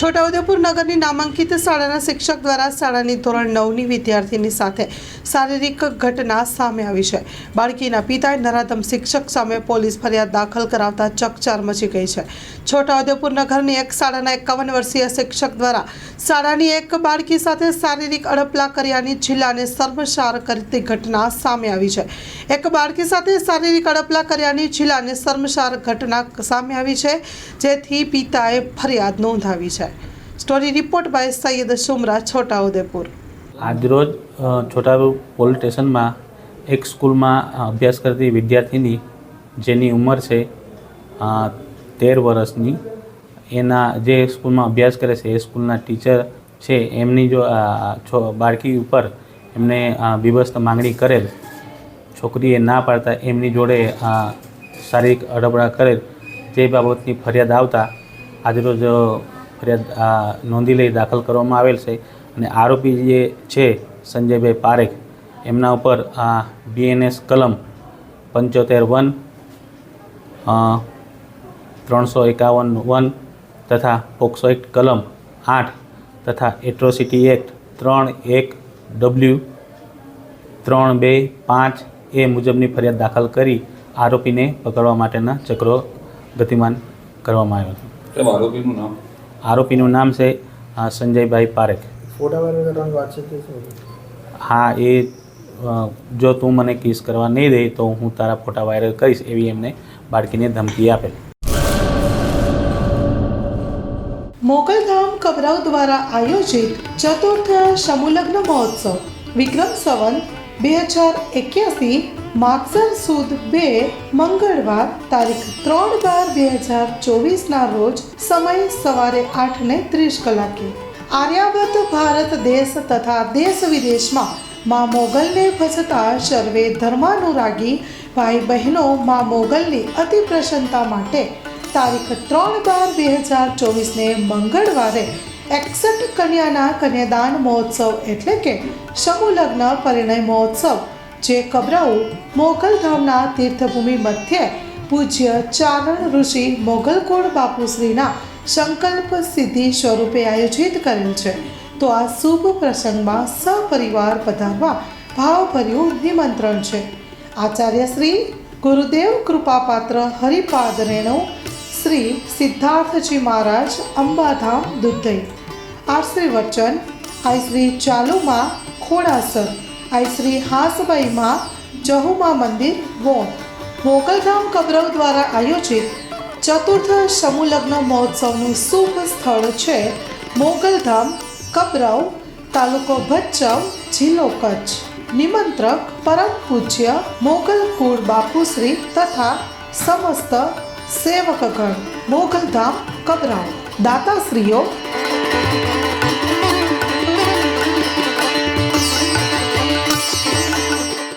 છોટાઉદેપુર નગરની નામાંકિત શાળાના શિક્ષક દ્વારા શાળાની ધોરણ નવની વિદ્યાર્થીની સાથે શારીરિક ઘટના સામે આવી છે. બાળકીના પિતાએ નરાધમ શિક્ષક સામે પોલીસ ફરિયાદ દાખલ કરાવતા ચકચાર મચી ગઈ છે. છોટાઉદેપુર નગરની એક શાળાના એકાવન વર્ષીય શિક્ષક દ્વારા શાળાની એક બાળકી સાથે શારીરિક અડપલા કર્યાની જિલ્લાને શર્મસાર કરતી ઘટના સામે આવી છે. એક બાળકી સાથે શારીરિક અડપલા કર્યાની જિલ્લાને શર્મસાર ઘટના સામે આવી છે, જેથી પિતાએ ફરિયાદ નોંધાવી છે. Story report by Syed Sumra Chhota Udepur આજરોજ અ, પોલીસ સ્ટેશનમાં એક સ્કૂલમાં અભ્યાસ કરતી વિદ્યાર્થીની જેની ઉંમર છે તેર વર્ષની એના જે સ્કૂલમાં અભ્યાસ કરે છે એ સ્કૂલના ટીચર છે એમની જો છો બાળકી ઉપર એમને અ, માંગણી કરેલ છોકરીએ ના પાડતા એમની જોડે શારીરિક અડબડા કરેલ જે બાબતની ફરિયાદ આવતા આજરોજ ફરિયાદ નોંધી લઈ દાખલ કરવામાં આવેલ છે અને આરોપી જે છે, સંજયભાઈ પારેખ, એમના ઉપર આ બીએનએસ કલમ પંચોતેર વન ત્રણસો એકાવન વન તથા પોક્સો એક્ટ કલમ આઠ તથા એટ્રોસિટી એક્ટ ત્રણ એક ડબલ્યુ ત્રણ બે પાંચ એ મુજબની ફરિયાદ દાખલ કરી આરોપીને પકડવા માટેના ચક્રો ગતિમાન કરવામાં આવ્યો હતો. આરોપીનું નામ? આરોપીનું નામ છે સંજયભાઈ પારેખ? હા એ જો તું મને કિસ કરવા નહીં દે તો હું તારા ફોટા વાયરલ કરીશ એવી એમને બાળકીને ધમકી આપેલ મોગલધામ કબરાવ દ્વારા આયોજિત ચતુર્થ સમુલગ્ન મહોત્સવ વિક્રમ સંવંત બે હજાર એક્યાસી માગસર સુદ બે મંગળવાર તારીખ ત્રણ બાર બે હજાર ચોવીસના રોજ સમય સવારે આઠ ને ત્રીસ કલાકે. આર્યાવર્ત ભારત દેશ તથા દેશ વિદેશમાં મા મોગલને ભજતા સર્વે ધર્માનુરાગી ભાઈ બહેનો મા મોગલની અતિ પ્રસન્નતા માટે તારીખ ત્રણ બાર બે હજાર ચોવીસને મંગળવારે એકસઠ કન્યાના કન્યાદાન મહોત્સવ એટલે કે સમૂહલગ્ન પરિણય મહોત્સવ જે કબરાઉ મોગલધામના તીર્થભૂમિ મધ્યે પૂજ્ય ચારણ ઋષિ મોગલકોડ બાપુશ્રીના સંકલ્પ સિદ્ધિ સ્વરૂપે આયોજિત કરેલ છે. તો આ શુભ પ્રસંગમાં સપરિવાર પધારવા ભાવભર્યું નિમંત્રણ છે. આચાર્ય શ્રી ગુરુદેવ કૃપાપાત્ર હરિપાદ રેણુ, શ્રી સિદ્ધાર્થજી મહારાજ અંબાધામ, દુધઈ. આ શ્રી વચન, આઈ શ્રી ચાલુમાં ખોડાસર. શ્રી હાસબાઈમાં જહુમા મંદિર વોન મોગલધામ કબરવ દ્વારા આયોજિત ચતુર્થ સમૂહલગ્ન મહોત્સવનું શુભ સ્થળ છે મોગલધામ કબરવ તાલુકો ભચાઉ જિલ્લો કચ્છ. નિમંત્રક પરમ પૂજ્ય મોગલ કુળ બાપુશ્રી તથા સમસ્ત સેવકગણ મોગલધામ કબરાવ. દાતાશ્રીઓ